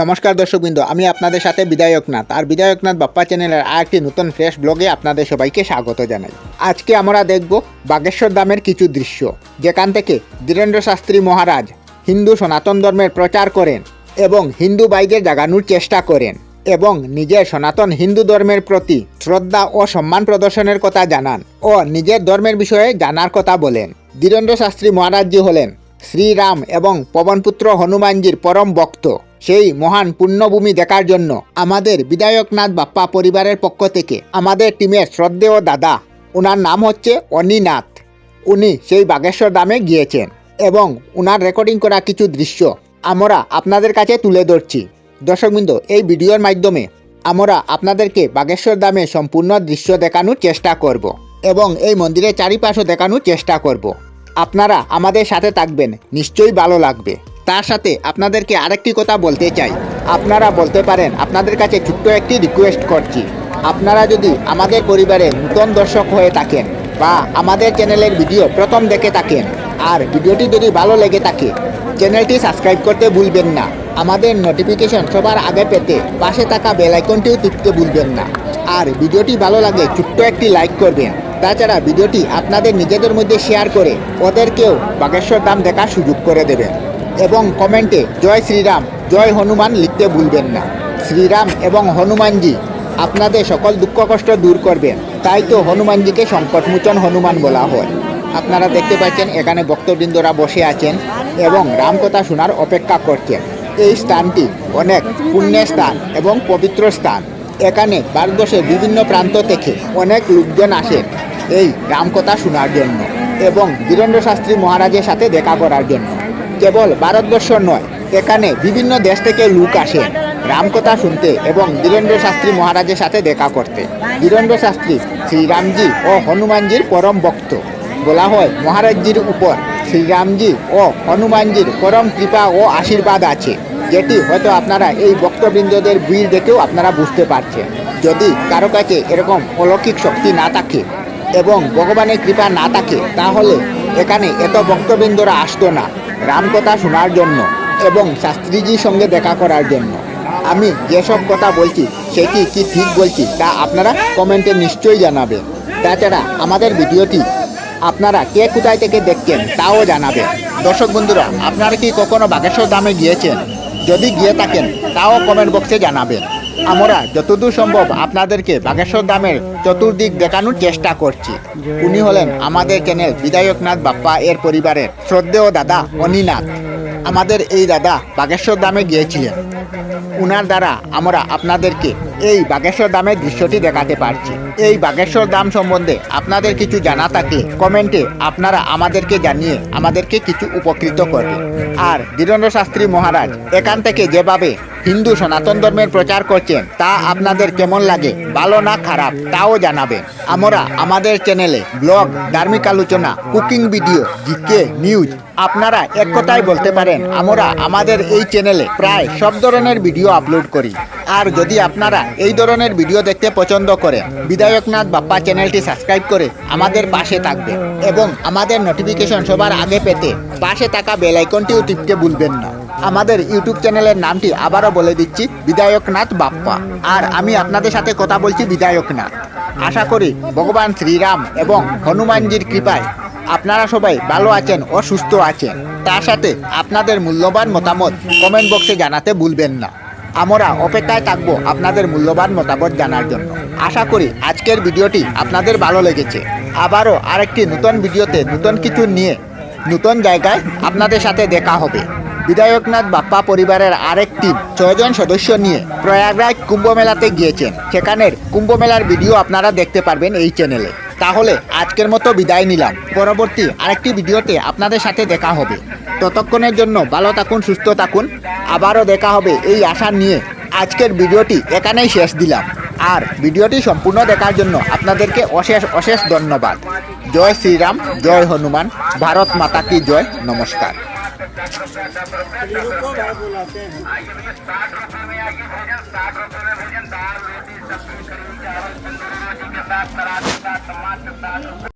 নমস্কার দর্শকবৃন্দ, আমি আপনাদের সাথে বিধায়কনাথ। আর বিধায়কনাথ বাপ্পা চ্যানেলের আরেকটি নতুন ফ্রেশ ব্লগে আপনাদের সবাইকে স্বাগত জানাই। আজকে আমরা দেখব বাগেশ্বর দামের কিছু দৃশ্য, যেখান থেকে ধীরেন্দ্র শাস্ত্রী মহারাজ হিন্দু সনাতন ধর্মের প্রচার করেন এবং হিন্দু বাইদের জাগানোর চেষ্টা করেন এবং নিজের সনাতন হিন্দু ধর্মের প্রতি শ্রদ্ধা ও সম্মান প্রদর্শনের কথা জানান ও নিজের ধর্মের বিষয়ে জানার কথা বলেন। ধীরেন্দ্র শাস্ত্রী মহারাজজি হলেন শ্রীরাম এবং পবনপুত্র হনুমানজির পরম ভক্ত। সেই মহান পুণ্যভূমি দেখার জন্য আমাদের বিধায়কনাথ বাপ্পা পরিবারের পক্ষ থেকে আমাদের টিমের শ্রদ্ধেয় দাদা ওনার নাম হচ্ছে অনিনাথ। উনি সেই বাগেশ্বর দামে গিয়েছেন এবং ওনার রেকর্ডিং করা কিছু দৃশ্য আমরা আপনাদের কাছে তুলে ধরছি। দর্শকবৃন্দ, এই ভিডিওর মাধ্যমে আমরা আপনাদেরকে বাগেশ্বর দামে সম্পূর্ণ দৃশ্য দেখানোর চেষ্টা করব এবং এই মন্দিরের চারিপাশও দেখানোর চেষ্টা করব। আপনারা আমাদের সাথে থাকবেন, নিশ্চয়ই ভালো লাগবে। তার সাথে আপনাদেরকে আরেকটি কথা বলতে চাই। আপনারা বলতে পারেন, আপনাদের কাছে ছোট্ট একটি রিকোয়েস্ট করছি। আপনারা যদি আমাদের পরিবারে নূতন দর্শক হয়ে থাকেন বা আমাদের চ্যানেলের ভিডিও প্রথম দেখে থাকেন, আর ভিডিওটি যদি ভালো লেগে থাকে, চ্যানেলটি সাবস্ক্রাইব করতে ভুলবেন না। আমাদের নোটিফিকেশন সবার আগে পেতে পাশে থাকা বেল আইকনটিও টিপতে ভুলবেন না। আর ভিডিওটি ভালো লাগে, ছোট্ট একটি লাইক করবেন। তাছাড়া ভিডিওটি আপনাদের নিজেদের মধ্যে শেয়ার করে ওদেরকেও বাগেশ্বর দাম দেখার সুযোগ করে দেবেন। এবং কমেন্টে, জয় শ্রীরাম, জয় হনুমান লিখতে ভুলবেন না। শ্রীরাম এবং হনুমানজি আপনাদের সকল দুঃখ কষ্ট দূর করবেন। তাই তো হনুমানজিকে সংকটমোচন হনুমান বলা হয়। আপনারা দেখতে পাচ্ছেন, এখানে ভক্তবৃন্দরা বসে আছেন এবং রামকথা শোনার অপেক্ষা করছেন। এই স্থানটি অনেক পুণ্যের স্থান এবং পবিত্র স্থান। এখানে ভারতবর্ষের বিভিন্ন প্রান্ত থেকে অনেক লোকজন আসেন। এই রামকথা শোনার জন্য এবং বীরেন্দ্র শাস্ত্রী মহারাজের সাথে দেখা করার জন্য। কেবল ভারতবর্ষ নয়, এখানে বিভিন্ন দেশ থেকে লোক আসেন রামকথা শুনতে এবং বীরেন্দ্র শাস্ত্রী মহারাজের সাথে দেখা করতে। বীরেন্দ্র শাস্ত্রী শ্রীরামজি ও হনুমানজির পরম ভক্ত। বলা হয়, মহারাজজির উপর শ্রীরামজি ও হনুমানজির পরম কৃপা ও আশীর্বাদ আছে, যেটি হয়তো আপনারা এই বক্তবৃন্দদের ভিড় দেখেও আপনারা বুঝতে পারছেন। যদি কারও কাছে এরকম অলৌকিক শক্তি না থাকে এবং ভগবানের কৃপা না থাকে, তাহলে এখানে এত ভক্তবৃন্দরা আসতো না রামকথা শোনার জন্য এবং শাস্ত্রীজির সঙ্গে দেখা করার জন্য। আমি যেসব কথা বলছি, সেটি কি ঠিক বলছি, তা আপনারা কমেন্টে নিশ্চয়ই জানাবেন। তাছাড়া আমাদের ভিডিওটি আপনারা কে কোথায় থেকে দেখছেন, তাও জানাবেন। দর্শক বন্ধুরা, আপনারা কি কখনো বাগেশ্বর দামে গিয়েছেন? যদি গিয়ে থাকেন, তাও কমেন্ট বক্সে জানাবেন। আমরা যতদূর সম্ভব আপনাদেরকে বাগেশ্বর দামের চতুর্দিক দেখানোর চেষ্টা করছি। উনি হলেন আমাদের চ্যানেল বিধায়কনাথ বাপ্পা এর পরিবারের শ্রদ্ধেয় দাদা অনিনাথ। আমাদের এই দাদা বাগেশ্বর দামে গিয়েছিলেন। উনার দ্বারা আমরা আপনাদেরকে এই বাগেশ্বর দামের দৃশ্যটি দেখাতে পারছি। এই বাগেশ্বর দাম সম্বন্ধে আপনাদের কিছু জানা থাকে, কমেন্টে আপনারা আমাদেরকে জানিয়ে আমাদেরকে কিছু উপকৃত করবে। আর ধীরেন্দ্র শাস্ত্রী মহারাজ এখান থেকে যেভাবে হিন্দু সনাতন ধর্মের প্রচার করছেন, তা আপনাদের কেমন লাগে, ভালো না খারাপ, তাও জানাবেন। আমরা আমাদের চ্যানেলে ব্লগ, ধার্মিক আলোচনা, কুকিং ভিডিও, জিকে নিউজ, আপনারা এক কথাই বলতে পারেন, আমরা আমাদের এই চ্যানেলে প্রায় সব ধরনের ভিডিও আপলোড করি। আর যদি আপনারা এই ধরনের ভিডিও দেখতে পছন্দ করেন, বিধায়কনাথ বাপ্পা চ্যানেলটি সাবস্ক্রাইব করে আমাদের পাশে থাকবেন এবং আমাদের নোটিফিকেশন সবার আগে পেতে পাশে থাকা বেল আইকনটিও টিপতে ভুলবেন না। আমাদের ইউটিউব চ্যানেলের নামটি আবারও বলে দিচ্ছি, বিধায়কনাথ বাপ্পা। আর আমি আপনাদের সাথে কথা বলছি বিধায়কনাথ। আশা করি ভগবান শ্রীরাম এবং হনুমানজির কৃপায় আপনারা সবাই ভালো আছেন ও সুস্থ আছেন। তার সাথে আপনাদের মূল্যবান মতামত কমেন্ট বক্সে জানাতে ভুলবেন না। আমরা অপেক্ষায় থাকব আপনাদের মূল্যবান মতামত জানার জন্য। আশা করি আজকের ভিডিওটি আপনাদের ভালো লেগেছে। আবারও আরেকটি নতুন ভিডিওতে নতুন কিছু নিয়ে নতুন জায়গায় আপনাদের সাথে দেখা হবে। বিধায়কনাথ বাপ্পা পরিবারের আরেক টিম ছয়জন সদস্য নিয়ে প্রয়াগরাজ কুম্ভ মেলাতে গিয়েছেন। সেখানের কুম্ভ মেলার ভিডিও আপনারা দেখতে পারবেন এই চ্যানেলে। তাহলে আজকের মতো বিদায় নিলাম। পরবর্তী আরেকটি ভিডিওতে আপনাদের সাথে দেখা হবে। ততক্ষণের জন্য ভালো থাকুন, সুস্থ থাকুন। আবারও দেখা হবে এই আশা নিয়ে। আজকের ভিডিওটি এখানেই শেষ দিলাম। আর ভিডিওটি সম্পূর্ণ দেখার জন্য আপনাদেরকে অশেষ অশেষ ধন্যবাদ। জয় শ্রীরাম, জয় হনুমান, ভারত মাতা কি জয়, নমস্কার।